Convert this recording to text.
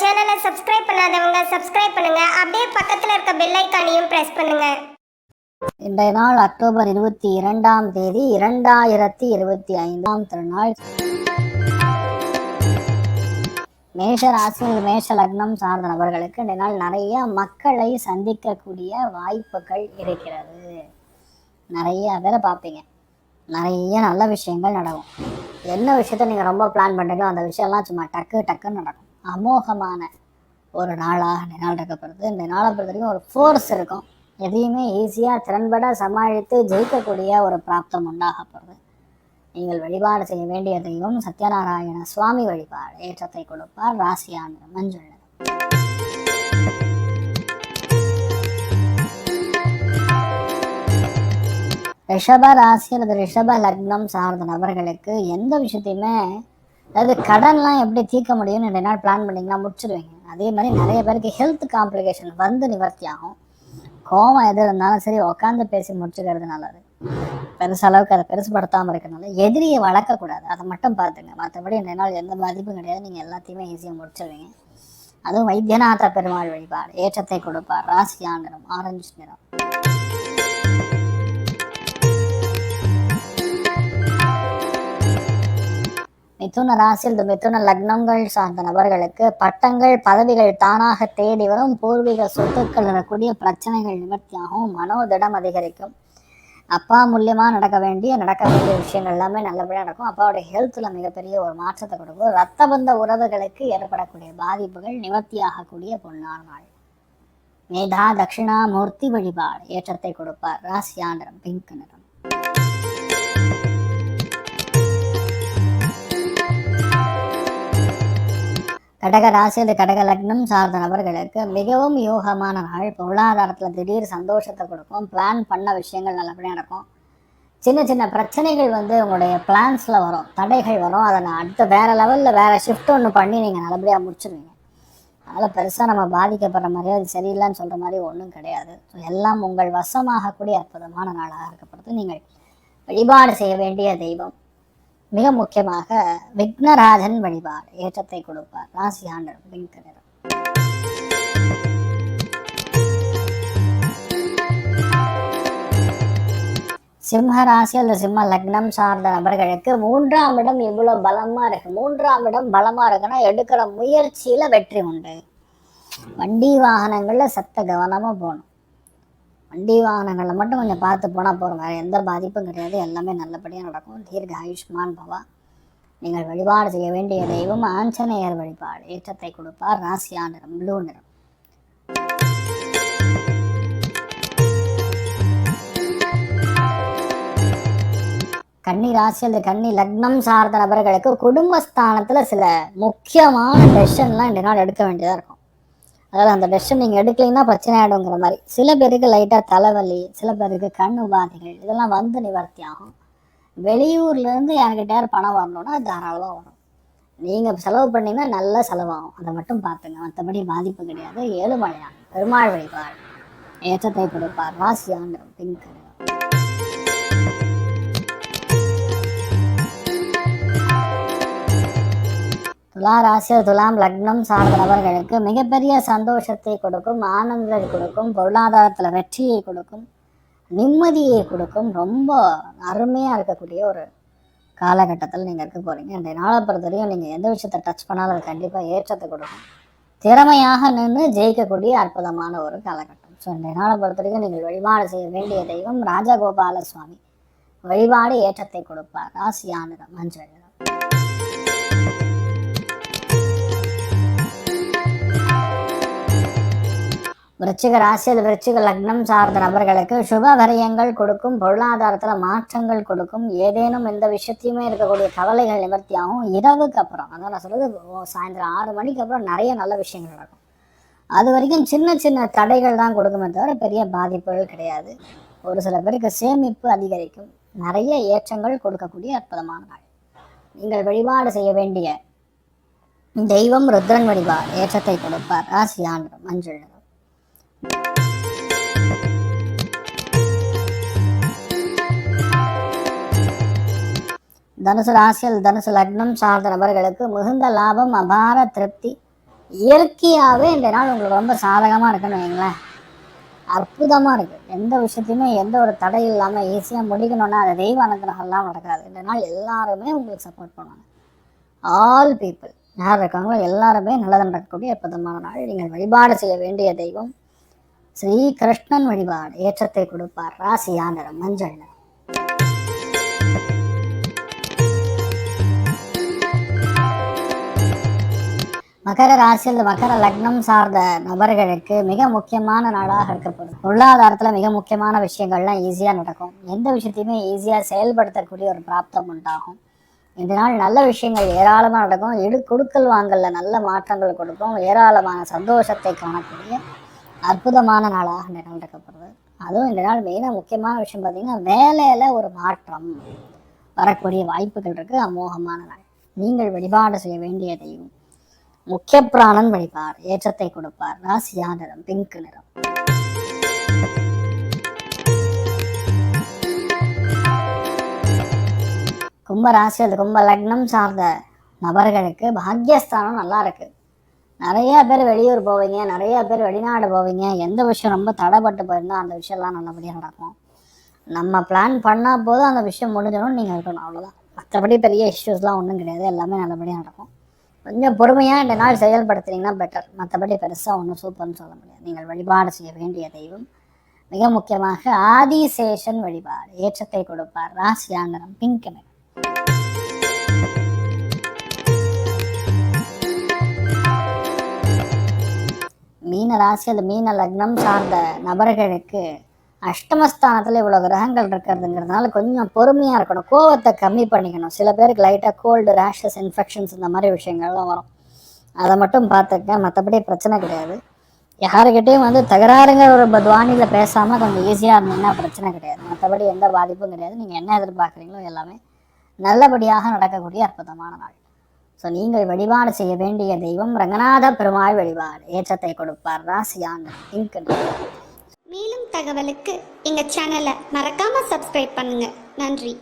சேனலை சப்ஸ்கிரைப் பண்ணாதவங்க சப்ஸ்கிரைப் பண்ணுங்க. அப்படியே பக்கத்தில் இருக்க பெல் ஐக்கானையும் பிரஸ் பண்ணுங்க. இன்றைய நாள் அக்டோபர் இருபத்தி இரண்டாம் தேதி இரண்டாயிரத்தி இருபத்தி ஐந்தாம் திருநாள். மேஷ ராசியில் மேஷ லக்னம் சார்ந்த நபர்களுக்கு இன்றைய நாள் நிறைய மக்களை சந்திக்கக்கூடிய வாய்ப்புகள் இருக்கிறது. நிறைய பேரை பார்ப்பீங்க. நிறைய நல்ல விஷயங்கள் நடக்கும். என்ன விஷயத்த நீங்கள் ரொம்ப பிளான் பண்ணுறீங்களோ அந்த விஷயம்லாம் சும்மா டக்கு டக்குன்னு நடக்கும். அமோகமான ஒரு நாளாக இந்த நாள் இருக்கப்படுது இந்த நாளை பொறுத்த வரைக்கும் ஒரு ஃபோர்ஸ் இருக்கும். எதையுமே ஈஸியாக திறன்பட சமாளித்து ஜெயிக்கக்கூடிய ஒரு பிராப்தம் உண்டாகப்படுது நீங்கள் வழிபாடு செய்ய வேண்டிய தெய்வம் சத்யநாராயண சுவாமி வழிபாடு. ஏற்றத்தை கொடுப்பார் ராசியான மஞ்சள் ரிஷப ராசி அல்லது ரிஷப லக்னம் சார்ந்த நபர்களுக்கு எந்த விஷயத்தையுமே அதாவது கடன்லாம் எப்படி தீர்க்க முடியும்னு ரெண்டு நாள் பிளான் பண்ணிங்கன்னா முடிச்சிடுவீங்க அதே மாதிரி நிறைய பேருக்கு ஹெல்த் காம்ப்ளிகேஷன் வந்து நிவர்த்தி ஆகும். கோவம் எது இருந்தாலும் சரி உட்காந்து பேசி முடிச்சுக்கிறது நல்லது. பெருசளவுக்கு அதை பெருசுபடுத்தாமல் இருக்கிறனால எதிரியை வளர்க்கக்கூடாது அதை மட்டும் பார்த்துங்க. மற்றபடி ரெண்டு நாள் எந்த பாதிப்பும் கிடையாது. நீங்கள் எல்லாத்தையுமே ஈஸியாக முடிச்சிடுவீங்க அதுவும் வைத்தியநாத பெருமாள் வழிபாடு. ஏற்றத்தை கொடுப்பார். ராசியா நிறம் ஆரஞ்சு நிறம். மிதுன ராசியில் இந்த மிதுன லக்னங்கள் சார்ந்த நபர்களுக்கு பட்டங்கள் பதவிகள் தானாக தேடி வரும் பூர்வீக சொத்துக்கள் வரக்கூடிய பிரச்சனைகள் நிவர்த்தியாகவும் மனோதிடம் அதிகரிக்கும். அப்பா மூலியமா நடக்க வேண்டிய நடக்க வேண்டிய விஷயங்கள் எல்லாமே நல்லபடியாக நடக்கும். அப்பாவோட ஹெல்த்தில் மிகப்பெரிய ஒரு மாற்றத்தை கொடுக்கும். ரத்த பந்த உறவுகளுக்கு ஏற்படக்கூடிய பாதிப்புகள் நிவர்த்தியாகக்கூடிய பொன்னார் நாள் மேதா தட்சிணாமூர்த்தி வழிபாடு ஏற்றத்தை கொடுப்பார். ராசியா நிறம் பிங்க் நிறம். கடக ராசி அந்த கடக லக்னம் சார்ந்த நபர்களுக்கு மிகவும் யோகமான நாள். பொருளாதாரத்தில் திடீர் சந்தோஷத்தை கொடுக்கும். பிளான் பண்ண விஷயங்கள் நல்லபடியாக நடக்கும். சின்ன சின்ன பிரச்சனைகள் வந்து உங்களுடைய பிளான்ஸில் வரும். தடைகள் வரும். அதை நான் அடுத்த வேறு லெவலில் வேறு ஷிஃப்ட் ஒன்று பண்ணி நீங்கள் நல்லபடியாக முடிச்சிருவீங்க. அதனால் பெருசாக நம்ம பாதிக்கப்படுற மாதிரியோ அது சரியில்லைன்னு சொல்கிற மாதிரி ஒன்றும் கிடையாது. ஸோ எல்லாம் உங்கள் வசமாகக்கூடிய அற்புதமான நாளாக இருக்கப்படுது. நீங்கள் வழிபாடு செய்ய வேண்டிய தெய்வம். மிக முக்கியமாக விக்னராஜன் வழிபாடு ஏற்றத்தை கொடுப்பார். ராசி ஆண்டர் பிங்க் சிம்ம ராசி அல்லது சிம்ம லக்னம் சார்ந்த நபர்களுக்கு மூன்றாம் இடம் இவ்வளோ பலமா இருக்கு. மூன்றாம் இடம் பலமா இருக்குன்னா எடுக்கிற முயற்சியில வெற்றி உண்டு. வண்டி வாகனங்கள்ல சத்த கவனமா போகணும். வண்டி வாகனங்களில் மட்டும் கொஞ்சம் பார்த்து போனால் போகிறோம் வேறு எந்த பாதிப்பும் கிடையாது. எல்லாமே நல்லபடியாக நடக்கும். தீர்க்க ஆயுஷ்மான் பவா நீங்கள் வழிபாடு செய்ய வேண்டிய தெய்வம் ஆஞ்சநேயர் வழிபாடு. ஏற்றத்தை கொடுப்பார் ராசியா நிறம் ப்ளூ நிறம். கன்னி ராசி அல்லது கன்னி லக்னம் சார்ந்த நபர்களுக்கு குடும்பஸ்தானத்தில் சில முக்கியமான டெசிஷன்லாம் இந்த நாள் எடுக்க வேண்டியதாக இருக்கும். அதாவது அந்த டெசிஷன் நீங்கள் எடுக்கலைன்னா பிரச்சனை ஆகிடுங்கிற மாதிரி. சில பேருக்கு லைட்டாக தலைவலி சில பேருக்கு கண் உபாதைகள் இதெல்லாம் வந்து நிவர்த்தி ஆகும். வெளியூர்லேருந்து யார்கிட்டயார் பணம் வரணும்னா அது தாராளமாக வரும் நீங்கள் செலவு பண்ணீங்கன்னா நல்ல செலவாகும். அதை மட்டும் பார்த்துங்க. மற்றபடி பாதிப்பு கிடையாது. ஏழுமலையான் பெருமாள் வழிபாடு. ஏற்றத்தை கொடுப்பார். ராசியாங்கிற பிங்க் துலா ராசி துலாம் லக்னம் சார்ந்த நபர்களுக்கு மிகப்பெரிய சந்தோஷத்தை கொடுக்கும் ஆனந்தத்தை கொடுக்கும் பொருளாதாரத்தில் வெற்றியை கொடுக்கும் நிம்மதியை கொடுக்கும் ரொம்ப அருமையாக இருக்கக்கூடிய ஒரு காலகட்டத்தில் நீங்கள் இருக்க போகிறீங்க இந்த நாளை பொறுத்தவரையும் நீங்கள் எந்த விஷயத்தை டச் பண்ணாலும் அது கண்டிப்பாக ஏற்றத்தை கொடுக்கும். திறமையாக நின்று ஜெயிக்கக்கூடிய அற்புதமான ஒரு காலகட்டம். ஸோ இந்த நாளை பொறுத்தவரைக்கும் நீங்கள் வழிபாடு செய்ய வேண்டிய தெய்வம் ராஜகோபால சுவாமி வழிபாடு ஏற்றத்தை கொடுப்பார். ராசியானிடம் மஞ்சள். விருச்சிக ராசியில் விருச்சிக லக்னம் சார்ந்த நபர்களுக்கு சுப வரியங்கள் கொடுக்கும் பொருளாதாரத்தில் மாற்றங்கள் கொடுக்கும் ஏதேனும் எந்த விஷயத்தையுமே இருக்கக்கூடிய கவலைகள் நிவர்த்தியாகும். இரவுக்கு அப்புறம் அதான் நான் சொல்றது சாயந்தரம் ஆறு மணிக்கு அப்புறம் நிறைய நல்ல விஷயங்கள் நடக்கும். அது வரைக்கும் சின்ன சின்ன தடைகள் தான் கொடுக்குமே தவிர பெரிய பாதிப்புகள் கிடையாது. ஒரு சில பேருக்கு சேமிப்பு அதிகரிக்கும். நிறைய ஏற்றங்கள் கொடுக்கக்கூடிய அற்புதமான நாள். நீங்கள் வழிபாடு செய்ய வேண்டிய தெய்வம் ருத்ரன் வழிபாடு ஏற்றத்தை கொடுப்பார். ராசியான் மஞ்சள் நிறம். தனுசு ராசியில் தனுசு லக்னம் சார்ந்த நபர்களுக்கு மிகுந்த லாபம் அபார திருப்தி. இயற்கையாகவே இந்த நாள் உங்களுக்கு ரொம்ப சாதகமாக இருக்குன்னு வைங்களேன் அற்புதமாக இருக்குது எந்த விஷயத்தையுமே எந்த ஒரு தடை இல்லாமல் ஈஸியாக முடிக்கணும்னா அது தெய்வ அனுகிரகம்லாம் நடக்காது. இந்த நாள் எல்லாருமே உங்களுக்கு சப்போர்ட் பண்ணுவாங்க. ஆல் பீப்புள் யார் இருக்காங்களோ எல்லாருமே நல்லது நடக்கக்கூடிய அற்புதமான நாள். நீங்கள் வழிபாடு செய்ய வேண்டிய தெய்வம். ஸ்ரீ கிருஷ்ணன் வழிபாடு. ஏற்றத்தை கொடுப்பார். ராசியா நிறம் மஞ்சள் நிறம். மகர ராசியில் மகர லக்னம் சார்ந்த நபர்களுக்கு மிக முக்கியமான நாளாக இருக்கப்படுது பொருளாதாரத்தில் மிக முக்கியமான விஷயங்கள்லாம் ஈஸியாக நடக்கும். எந்த விஷயத்தையுமே ஈஸியாக செயல்படுத்தக்கூடிய ஒரு பிராப்தம் உண்டாகும். இந்த நாள் நல்ல விஷயங்கள் ஏராளமாக நடக்கும். எடு கொடுக்கல் வாங்கலில் நல்ல மாற்றங்கள் கொடுக்கும். ஏராளமான சந்தோஷத்தை காணக்கூடிய அற்புதமான நாளாக இந்த நாள் இருக்கப்படுது அதுவும் இந்த நாள் மெயினாக முக்கியமான விஷயம் பார்த்தீங்கன்னா வேலையில் ஒரு மாற்றம் வரக்கூடிய வாய்ப்புகள் இருக்குது அமோகமான நாள். நீங்கள் வழிபாடு செய்ய வேண்டியதையும் முக்கிய பிராணன் வழிபார் ஏற்றத்தை கொடுப்பார். ராசியா நிறம் பிங்க் நிறம். கும்ப ராசி அது கும்ப லக்னம் சார்ந்த நபர்களுக்கு பாக்யஸ்தானம் நல்லா இருக்கு. நிறைய பேர் வெளியூர் போவீங்க நிறைய பேர் வெளிநாடு போவீங்க. எந்த விஷயம் ரொம்ப தடைப்பட்டு போயிருந்தா அந்த விஷயம்லாம் நல்லபடியாக நடக்கும். நம்ம பிளான் பண்ணால் போதும் அந்த விஷயம் முடிஞ்சிடும் நீங்கள் இருக்கணும் அவ்வளோதான் மற்றபடி பெரிய இஷ்யூஸ்லாம் ஒன்றும் கிடையாது எல்லாமே நல்லபடியாக நடக்கும். கொஞ்சம் பொறுமையாக இந்த நாள் செயல்படுத்துனீங்கன்னா பெட்டர் மற்றபடி பெருசாக ஒன்றும் சூப்பர்னு சொல்ல முடியாது. நீங்கள் வழிபாடு செய்ய வேண்டிய தெய்வம். மிக முக்கியமாக ஆதிசேஷன் வழிபாடு. ஏற்றத்தை கொடுப்பார். ராசியா நிறம் பிங்க் மீன ராசி அது மீன லக்னம் சார்ந்த நபர்களுக்கு அஷ்டமஸ்தானத்தில் இவ்வளோ கிரகங்கள் இருக்கிறதுங்கிறதுனால கொஞ்சம் பொறுமையாக இருக்கணும். கோவத்தை கம்மி பண்ணிக்கணும். சில பேருக்கு லைட்டாக கோல்டு ரேஷஸ் இன்ஃபெக்ஷன்ஸ் இந்த மாதிரி விஷயங்கள்லாம் வரும். அதை மட்டும் பார்த்துக்க மற்றபடி பிரச்சனை கிடையாது. யாருக்கிட்டேயும் வந்து தகராறுங்கிற ஒரு துவானியில் பேசாமல் கொஞ்சம் ஈஸியாக இருந்தீங்கன்னா பிரச்சனை கிடையாது. மற்றபடி எந்த பாதிப்பும் கிடையாது. நீங்கள் என்ன எதிர்பார்க்குறீங்களோ எல்லாமே நல்லபடியாக நடக்கக்கூடிய அற்புதமான நாள். ஸோ நீங்கள் வழிபாடு செய்ய வேண்டிய தெய்வம் ரங்கநாத பெருமாள் வழிபாடு. ஏற்றத்தை கொடுப்பார் ராசியான மேலும் தகவலுக்கு எங்கள் சேனலை மறக்காம சப்ஸ்கிரைப் பண்ணுங்க. நன்றி.